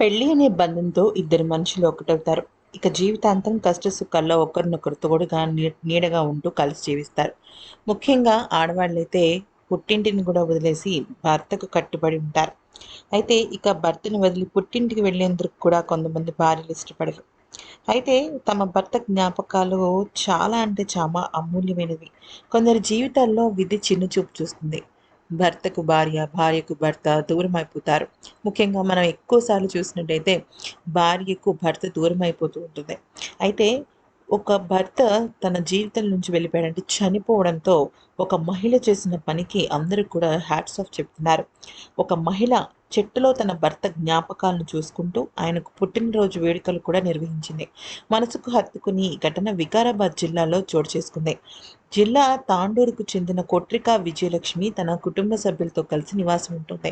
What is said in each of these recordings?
పెళ్ళి అనే బంధంతో ఇద్దరు మనుషులు ఒకటవుతారు. ఇక జీవితాంతం కష్ట సుఖాల్లో ఒకరినొకరు తోడుగా నీ- నీడగా ఉంటూ కలిసి జీవిస్తారు. ముఖ్యంగా ఆడవాళ్ళైతే పుట్టింటిని కూడా వదిలేసి భర్తకు కట్టుబడి ఉంటారు. అయితే ఇక భర్తను వదిలి పుట్టింటికి వెళ్ళేందుకు కూడా కొంతమంది భార్యలు ఇష్టపడరు. అయితే తమ భర్త జ్ఞాపకాలు చాలా అంటే చాలా అమూల్యమైనవి. కొందరి జీవితాల్లో విధి చిన్న చూపు చూస్తుంది. భర్తకు భార్య భార్యకు భర్త దూరం అయిపోతారు ముఖ్యంగా మనం ఎక్కువసార్లు చూసినట్టయితే భార్యకు భర్త దూరం అయిపోతూ ఉంటుంది. అయితే ఒక భర్త తన జీవితం నుంచి వెళ్ళిపోయాడంటే చనిపోవడంతో ఒక మహిళ చేసిన పనికి అందరూ కూడా హ్యాట్స్ ఆఫ్ చెప్తున్నారు. ఒక మహిళ చెట్టులో తన భర్త జ్ఞాపకాలను చూసుకుంటూ ఆయనకు పుట్టినరోజు వేడుకలు కూడా నిర్వహించింది. మనసుకు హత్తుకుని ఈ ఘటన వికారాబాద్ జిల్లాలో చోటు చేసుకుంది. జిల్లా తాండూరుకు చెందిన కొట్రికా విజయలక్ష్మి తన కుటుంబ సభ్యులతో కలిసి నివాసం ఉంటుంది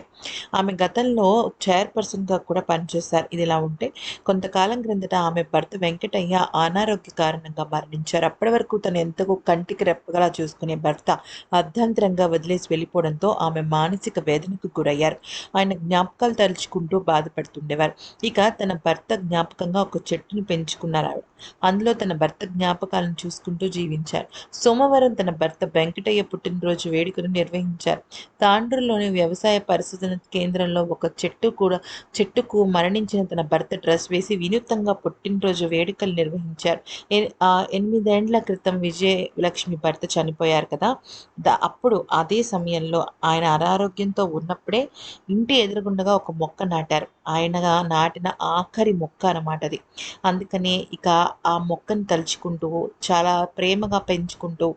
ఆమె గతంలో చైర్పర్సన్గా కూడా పనిచేశారు. ఇది ఇలా ఉంటే కొంతకాలం క్రిందట ఆమె భర్త వెంకటయ్య అనారోగ్య కారణంగా మరణించారు. అప్పటి వరకు తను ఎంతగో కంటికి రెప్పగలా చూసుకునే భర్త అర్ధాంతరంగా వదిలేసి వెళ్ళిపోవడంతో ఆమె మానసిక వేదనకు గురయ్యారు. ఆయన జ్ఞాపకాలు తలుచుకుంటూ బాధపడుతుండేవారు. ఇక తన భర్త జ్ఞాపకంగా ఒక చెట్టును పెంచుకున్నారు అందులో తన భర్త జ్ఞాపకాలను చూసుకుంటూ జీవించారు. సోమ సోమవారం తన భర్త వెంకటయ్య పుట్టినరోజు వేడుకను నిర్వహించారు. తాండ్రులోని వ్యవసాయ పరిశోధన కేంద్రంలో ఒక చెట్టు కూడా చెట్టుకు మరణించిన తన భర్త డ్రెస్ వేసి వినూత్నంగా పుట్టినరోజు వేడుకలు నిర్వహించారు. ఎనిమిదేండ్ల క్రితం విజయలక్ష్మి భర్త చనిపోయారు కదా. దా అప్పుడు అదే సమయంలో ఆయన అనారోగ్యంతో ఉన్నప్పుడే ఇంటి ఎదురుగుండగా ఒక మొక్క నాటారు. ఆయన నాటిన ఆఖరి మొక్క అన్నమాట అది. అందుకనే ఇక ఆ మొక్కను తలుచుకుంటూ చాలా ప్రేమగా పెంచుకుంటూ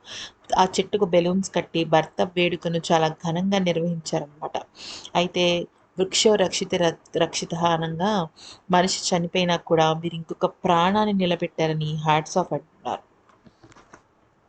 ఆ చెట్టుకు బెలూన్స్ కట్టి భర్త వేడుకను చాలా ఘనంగా నిర్వహించారనమాట అయితే వృక్షో రక్షిత ర- రక్షిత అనంగా మనిషి చనిపోయినా కూడా మీరు ఇంకొక ప్రాణాన్ని నిలబెట్టారని హ్యాట్స్ ఆఫ్ అట్